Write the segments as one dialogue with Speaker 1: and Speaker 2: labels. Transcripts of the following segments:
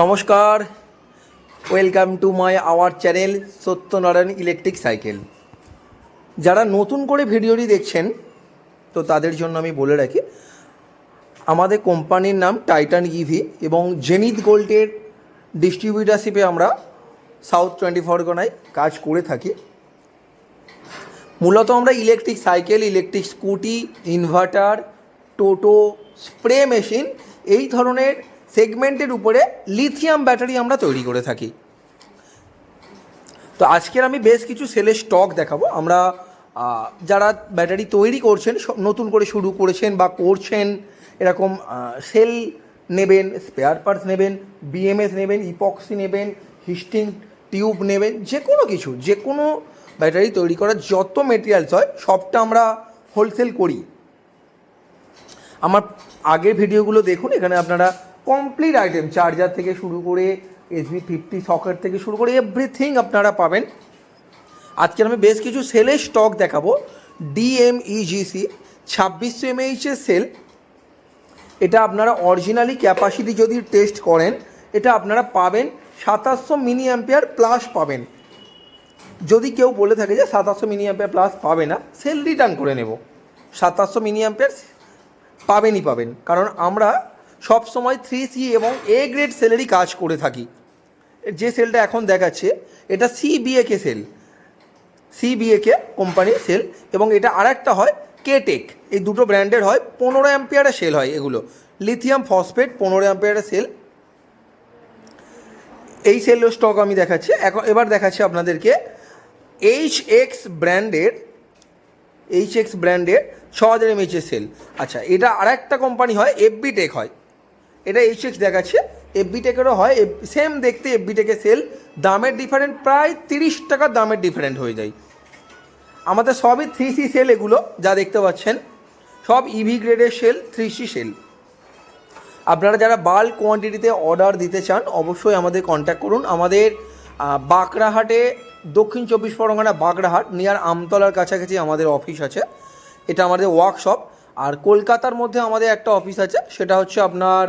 Speaker 1: নমস্কার। Welcome to my our channel Satyanarayan electric cycle যারা নতুন করে ভিডিওটি দেখছেন, তো তাদের জন্য আমি বলে রাখি, আমাদের কোম্পানির নাম টাইটান ইভি এবং জেনিত গোল্ডের ডিস্ট্রিবিউটারশিপে আমরা সাউথ টোয়েন্টি ফরগনায় কাজ করে থাকি। মূলত আমরা electric cycle electric scooty inverter toto spray machine এই ধরনের সেগমেন্টের উপরে লিথিয়াম ব্যাটারি আমরা তৈরি করে থাকি। তো আজকের আমি বেশ কিছু সেলের স্টক দেখাবো। আমরা যারা ব্যাটারি তৈরি করছেন নতুন করে শুরু করেছেন বা করছেন, এরকম সেল নেবেন স্পেয়ার পার্টস নেবেন বিএমএস নেবেন ইপক্সি নেবেন হিস্টিং টিউব নেবেন যে কোনো কিছু যে কোনো ব্যাটারি তৈরি করার যত মেটেরিয়ালস হয়, সবটা আমরা হোলসেল করি। আমার আগের ভিডিওগুলো দেখুন, এখানে আপনারা কমপ্লিট আইটেম চার্জার থেকে শুরু করে এসবি ফিফটি সকেট থেকে শুরু করে এভরিথিং আপনারা পাবেন। আজকে আমি বেশ কিছু সেলের স্টক দেখাবো। ডিএমইজিসি ছাব্বিশশো এমএইচের সেল এটা আপনারা অরিজিনালি ক্যাপাসিটি যদি টেস্ট করেন, এটা আপনারা পাবেন সাতাশশো মিনি অ্যাম্পিয়ার প্লাস পাবেন। যদি কেউ বলে থাকে যে সাতাশশো মিনি অ্যাম্পিয়ার প্লাস পাবে না সেল রিটার্ন করে নেব। সাতাশশো মিনি অ্যাম্পিয়ার পাবেনই পাবেন। কারণ আমরা সব সময় থ্রি সি এবং এ গ্রেড সেলেরই কাজ করে থাকি। যে সেলটা এখন দেখাচ্ছে, এটা সিবিএকে সেল সিবিএকে কোম্পানির সেল এবং এটা আরেকটা হয় কেটেক এই দুটো ব্র্যান্ডের হয়, পনেরো অ্যাম্পিয়ারের সেল হয় এগুলো। লিথিয়াম ফসফেট পনেরো অ্যাম্পিয়ারের সেল এই সেলের স্টক আমি দেখাচ্ছি। এখন এবার দেখাচ্ছি আপনাদেরকে এইচ এক্স ব্র্যান্ডের এইচ এক্স ব্র্যান্ডের ছ হাজার এমএইচের সেল আচ্ছা এটা আরেকটা কোম্পানি হয় এফবি টেক হয়। এটা এইচ এক্স দেখাচ্ছে। এফবি টেকেরও হয়। সেম দেখতে এফবি টেকের সেল দামের ডিফারেন্ট প্রায় তিরিশ টাকার দামের ডিফারেন্ট হয়ে যায়। আমাদের সবই থ্রি সি সেল এগুলো, যা দেখতে পাচ্ছেন। সব ইভি গ্রেডের সেল থ্রি সি সেল আপনারা যারা বাল্ক কোয়ান্টিটিতে অর্ডার দিতে চান, অবশ্যই আমাদের কন্ট্যাক্ট করুন। আমাদের বাঁকড়াহাটে, দক্ষিণ চব্বিশ পরগনা বাঁকড়াহাট নিয়ার আমতলার কাছাকাছি আমাদের অফিস আছে। এটা আমাদের ওয়ার্কশপ আর কলকাতার মধ্যে আমাদের একটা অফিস আছে। সেটা হচ্ছে আপনার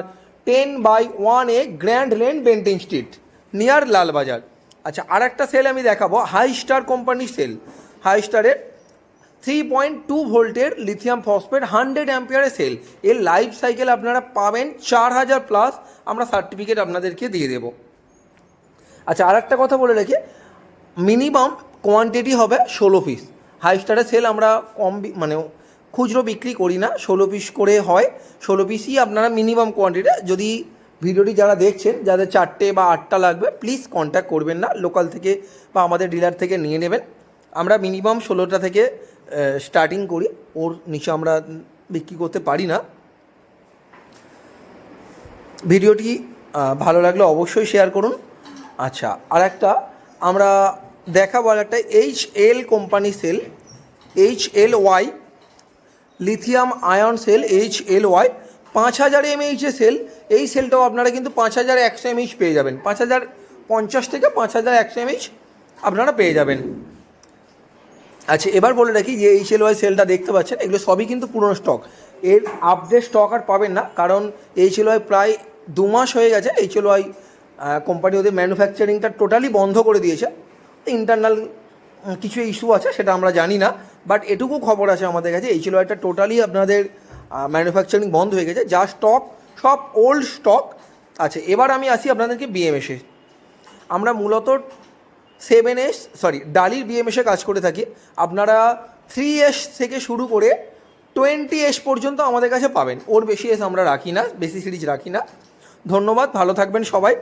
Speaker 1: ten by one A grand lane Bentinck street near Lalbazar. আচ্ছা আর একটা সেল আমি দেখাবো হাই স্টার কোম্পানির সেল হাই স্টারের থ্রি পয়েন্ট টু ভোল্টের লিথিয়াম ফসফেট হান্ড্রেড অ্যাম্পিয়ারের সেল এর লাইফ সাইকেল আপনারা পাবেন চার হাজার প্লাস আমরা সার্টিফিকেট আপনাদেরকে দিয়ে দেবো। আচ্ছা আর একটা কথা বলে রাখি মিনিমাম কোয়ান্টিটি হবে ষোলো পিস হাই স্টারের সেল আমরা কম মানে খুচরো বিক্রি করি না, ষোলো পিস করে হয়, ষোলো পিসই আপনারা মিনিমাম কোয়ান্টিটি যদি ভিডিওটি যারা দেখছেন, যাদের চারটে বা আটটা লাগবে প্লিজ কন্ট্যাক্ট করবেন না লোকাল থেকে বা আমাদের ডিলার থেকে নিয়ে নেবেন। আমরা মিনিমাম ষোলোটা থেকে স্টার্টিং করি, ওর নিচে আমরা বিক্রি করতে পারি না। ভিডিওটি ভালো লাগলে অবশ্যই শেয়ার করুন। আচ্ছা আর একটা আমরা দেখাবো আর একটা H L company cell H L Y lithium ion cell H L Y পাঁচ হাজার এমএইচে সেল এই সেলটাও আপনারা কিন্তু পাঁচ হাজার একশো এমএইচ পেয়ে যাবেন। পাঁচ হাজার পঞ্চাশ থেকে পাঁচ হাজার একশো এমএইচ আপনারা পেয়ে যাবেন। আচ্ছা এবার বলে রাখি যে এইচ এল ওয়াই সেলটা দেখতে পাচ্ছেন, এগুলো সবই কিন্তু পুরনো স্টক এর আপডেট স্টক আর পাবেন না, কারণ এইচ এল ওয়াই প্রায় দু মাস হয়ে গেছে এইচ এল ওয়াই কোম্পানি ওদের ম্যানুফ্যাকচারিংটা টোটালি বন্ধ করে দিয়েছে। ইন্টারনাল কিছু ইস্যু আছে, সেটা আমরা জানি না। বাট এটুকু খবর আছে আমাদের কাছে এইচ এল ওয়াইটা টোটালি আপনাদের ম্যানুফ্যাকচারিং বন্ধ হয়ে গেছে, যা স্টক সব ওল্ড স্টক আছে। এবার আমি আসি আপনাদেরকে বিএমএসে আমরা মূলত সেভেন এস সরি ডালির বিএমএসে কাজ করে থাকি। আপনারা থ্রি এস থেকে শুরু করে টোয়েন্টি এস পর্যন্ত আমাদের কাছে পাবেন। ওর বেশি এস আমরা রাখি না, বেশি সিরিজ রাখি না। ধন্যবাদ, ভালো থাকবেন সবাই।